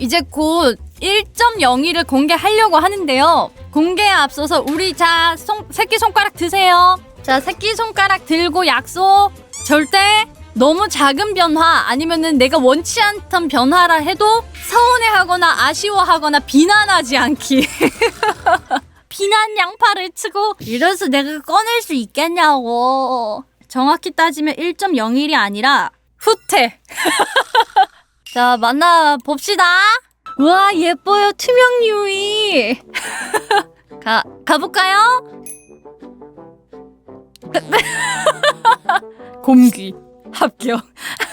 이제 곧 1.02를 공개하려고 하는데요. 공개에 앞서서 우리 자 손, 새끼 손가락 드세요. 자 새끼 손가락 들고 약속. 절대 너무 작은 변화 아니면은 내가 원치 않던 변화라 해도 서운해하거나 아쉬워하거나 비난하지 않기. 비난 양파를 치고 이래서 내가 꺼낼 수 있겠냐고. 정확히 따지면 1.01이 아니라 후퇴. 자, 만나 봅시다. 와, 예뻐요. 투명 유이. 가, 가볼까요? 곰귀. 합격.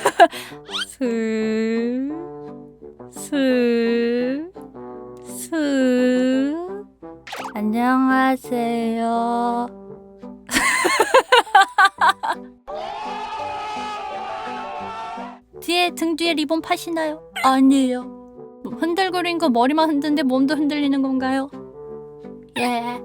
스, 스, 스. 안녕하세요. 뒤에 등 뒤에 리본 파시나요? 아니에요. 뭐 흔들거린 거 머리만 흔드는데 몸도 흔들리는 건가요? 예.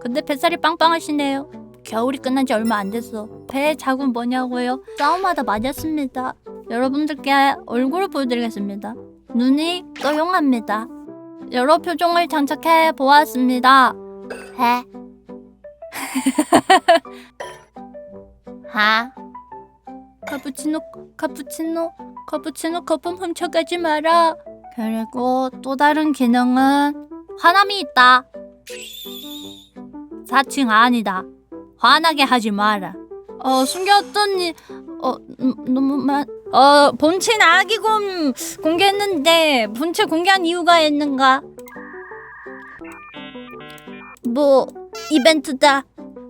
근데 뱃살이 빵빵하시네요. 겨울이 끝난 지 얼마 안 됐어. 배에 자국 뭐냐고요? 싸움하다 맞았습니다. 여러분들께 얼굴을 보여드리겠습니다. 눈이 또용합니다. 여러 표정을 장착해 보았습니다. 해. 하. 카푸치노, 카푸치노, 카푸치노 거품 훔쳐가지 마라. 그리고 또 다른 기능은 화남이 있다. 4층 아니다. 화나게 하지 마라. 어, 숨겼더니, 어, 음, 너무 만, 어, 본체 아기곰 공개했는데, 본체 공개한 이유가 있는가? 뭐, 이벤트다.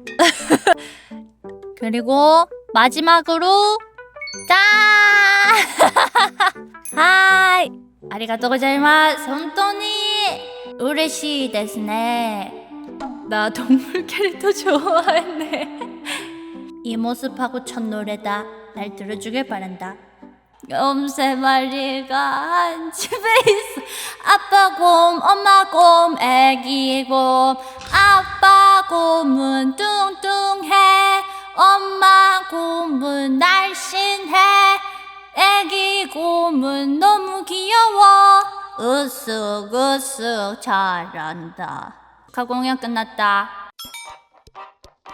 그리고, 마지막으로, 짠! 하이! 아리가또 고자이마스. 혼돈이 우레시 데스네. 나 동물 캐릭터 좋아했네. 이 모습하고 첫 노래다. 날 들어주길 바란다. 곰세 마리가 한 집에 있어. 아빠 곰, 엄마 곰, 애기 곰. 아빠 곰은 너무 귀여워. 으쓱으쓱 잘한다. 가공연 끝났다.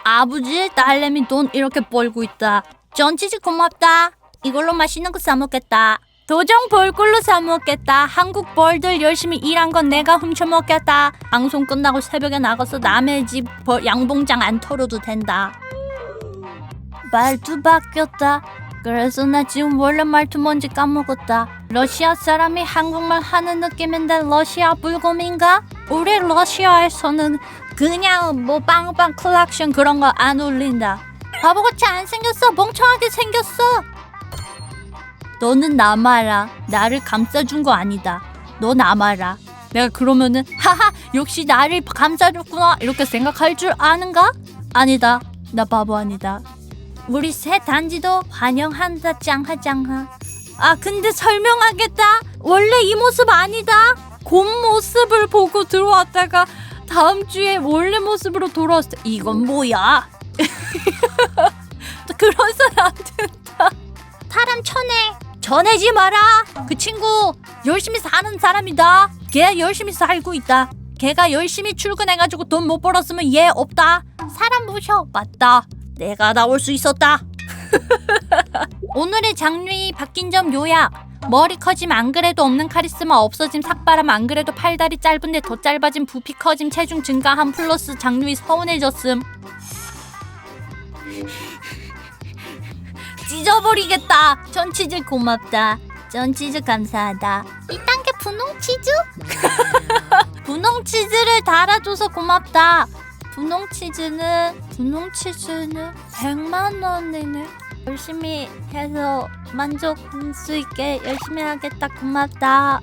아버지, 딸내미 돈 이렇게 벌고 있다. 전치즈 고맙다. 이걸로 맛있는 거 사 먹겠다. 도정 벌꿀로 사 먹겠다. 한국 벌들 열심히 일한 건 내가 훔쳐 먹겠다. 방송 끝나고 새벽에 나가서 남의 집 벌- 양봉장 안 털어도 된다. 말투 바뀌었다. 그래서 나 지금 원래 말투 뭔지 까먹었다. 러시아 사람이 한국말 하는 느낌인데 러시아 불곰인가? 우리 러시아에서는 그냥 뭐 빵빵 클락션 그런 거 안 울린다. 바보같이 안 생겼어. 멍청하게 생겼어. 너는 남아라. 나를 감싸준 거 아니다. 너 남아라. 내가 그러면은 하하 역시 나를 감싸줬구나 이렇게 생각할 줄 아는가? 아니다. 나 바보 아니다. 우리 새 단지도 환영한다 짱하 짱하. 아 근데 설명하겠다. 원래 이 모습 아니다. 곰 모습을 보고 들어왔다가 다음 주에 원래 모습으로 돌아왔을 때 이건 뭐야? 그런선 안 된다. 사람 쳐내. 전해지 마라. 그 친구 열심히 사는 사람이다. 걔 열심히 살고 있다. 걔가 열심히 출근해가지고 돈 못 벌었으면 얘 없다. 사람 모셔. 맞다. 내가 나올 수 있었다. 오늘의 장르이 바뀐 점 요약. 머리 커짐 안 그래도 없는 카리스마 없어짐 삭바람 안 그래도 팔다리 짧은데 더 짧아짐 부피 커짐 체중 증가함 플러스 장르이 서운해졌음. 찢어버리겠다. 전 치즈 고맙다. 전 치즈 감사하다. 2단계 분홍 치즈? 분홍 치즈를 달아줘서 고맙다. 분홍치즈는 분홍치즈는 100만 원이네. 열심히 해서 만족할 수 있게 열심히 하겠다. 고맙다.